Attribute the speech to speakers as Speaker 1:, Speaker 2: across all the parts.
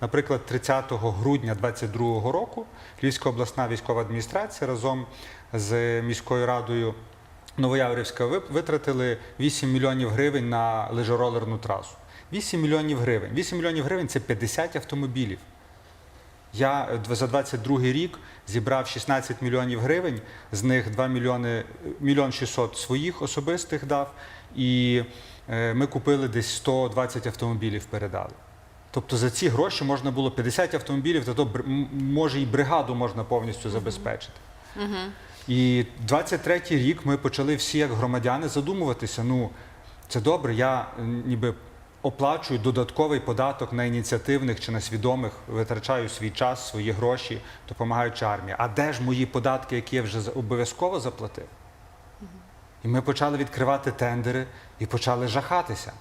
Speaker 1: Наприклад, 30 грудня 2022 року Львівська обласна військова адміністрація разом з міською радою Новояврівська ви- витратили 8 мільйонів гривень на лижеролерну трасу. 8 мільйонів гривень. 8 мільйонів гривень це 50 автомобілів. Я е, за 22 рік зібрав 16 мільйонів гривень, з них 2 мільйони, мільйон 600 своїх особистих дав, і е, ми купили десь 120 автомобілів, передали. Тобто за ці гроші можна було 50 автомобілів, то, то може і бригаду можна повністю забезпечити. І 23-й рік ми почали всі, як громадяни, задумуватися. Ну, це добре, я е, ніби оплачую додатковий податок на ініціативних чи на свідомих, витрачаю свій час, свої гроші, допомагаючи армії. А де ж мої податки, які я вже обов'язково заплатив? І ми почали відкривати тендери і почали жахатися.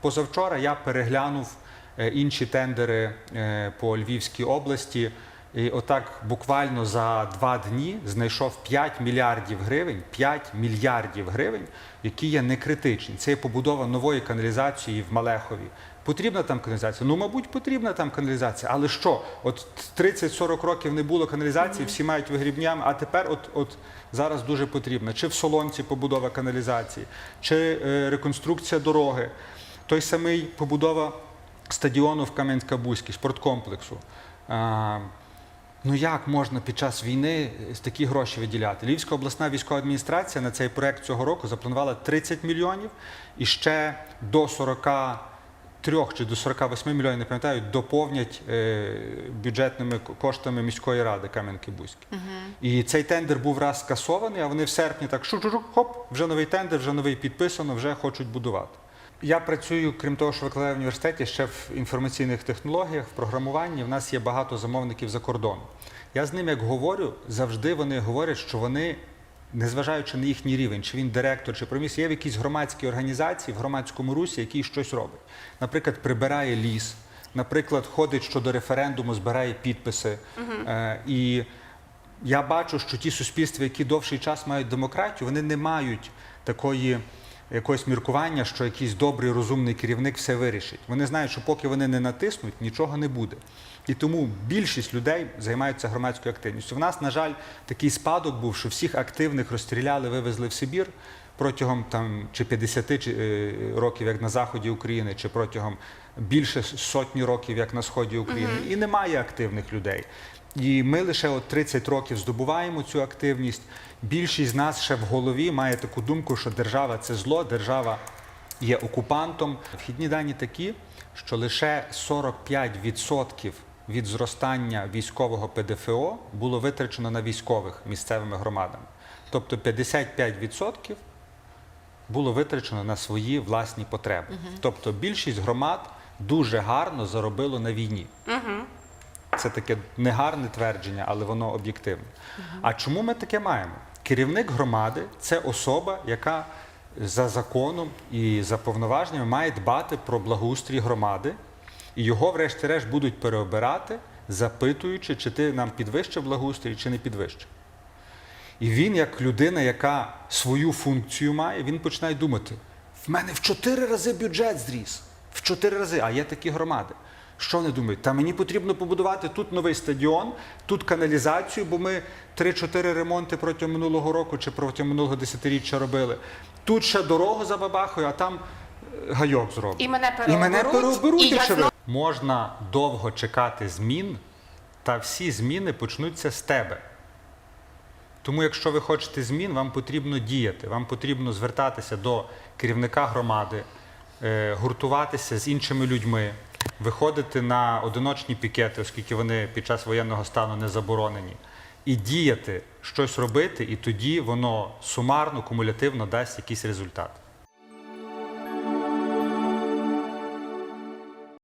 Speaker 1: Позавчора я переглянув інші тендери е, по Львівській області. І отак буквально за два дні знайшов 5 мільярдів гривень, 5 мільярдів гривень, які є некритичні. Це є побудова нової каналізації в Малехові. Потрібна там каналізація? Ну, мабуть, потрібна там каналізація. Але що? От 30-40 років не було каналізації, всі мають вигрібнями, а тепер от, от зараз дуже потрібна. Чи в Солонці побудова каналізації, чи е, реконструкція дороги, той самий побудова стадіону в Кам'янська-Бузькій, спорткомплексу. Ну як можна під час війни такі гроші виділяти? Львівська обласна військова адміністрація на цей проект цього року запланувала 30 мільйонів і ще до 43 чи до 48 мільйонів, не пам'ятаю, доповнять е, бюджетними коштами міської ради Кам'янки-Бузькі. І цей тендер був раз скасований, а вони в серпні так шу-шу-шу, хоп, вже новий тендер, вже новий підписано, вже хочуть будувати. Я працюю, крім того, що викладаю в університеті, ще в інформаційних технологіях, в програмуванні. В нас є багато замовників за кордоном. Я з ними, як говорю, завжди вони говорять, що вони, незважаючи на їхній рівень, чи він директор, чи проміс, є в якійсь громадській організації, в громадському русі, який щось робить. Наприклад, прибирає ліс, наприклад, ходить щодо референдуму, збирає підписи. Е, і я бачу, що ті суспільства, які довший час мають демократію, вони не мають такої якогось міркування, що якийсь добрий, розумний керівник все вирішить. Вони знають, що поки вони не натиснуть, нічого не буде. І тому більшість людей займаються громадською активністю. В нас, на жаль, такий спадок був, що всіх активних розстріляли, вивезли в Сибір протягом там чи 50 чи, е, років, як на заході України, чи протягом більше сотні років, як на сході України. І немає активних людей. І ми лише от 30 років здобуваємо цю активність. Більшість з нас ще в голові має таку думку, що держава це зло, держава є окупантом. Вхідні дані такі, що лише 45% від зростання військового ПДФО було витрачено на військових місцевими громадами. Тобто 55% було витрачено на свої власні потреби. Тобто більшість громад дуже гарно заробило на війні. Це таке негарне твердження, але воно об'єктивне. А чому ми таке маємо? Керівник громади це особа, яка за законом і за повноваженнями має дбати про благоустрій громади, і його, врешті-решт, будуть переобирати, запитуючи, чи ти нам підвищив благоустрій, чи не підвищив. І він, як людина, яка свою функцію має, він починає думати: в мене в чотири рази бюджет зріс. В чотири рази, а є такі громади. Що вони думають? Та мені потрібно побудувати тут новий стадіон, тут каналізацію, бо ми 3-4 ремонти протягом минулого року чи протягом минулого десятиріччя робили. Тут ще дорогу за бабахою, а там е, гайок зроблять.
Speaker 2: І мене
Speaker 1: І мене
Speaker 2: переоберуть,
Speaker 1: переоберуть,
Speaker 2: і
Speaker 1: якщо. Можна довго чекати змін, та всі зміни почнуться з тебе. Тому, якщо ви хочете змін, вам потрібно діяти, вам потрібно звертатися до керівника громади, е, гуртуватися з іншими людьми, виходити на одиночні пікети, оскільки вони під час воєнного стану не заборонені, і діяти, щось робити, і тоді воно сумарно, кумулятивно дасть якийсь результат.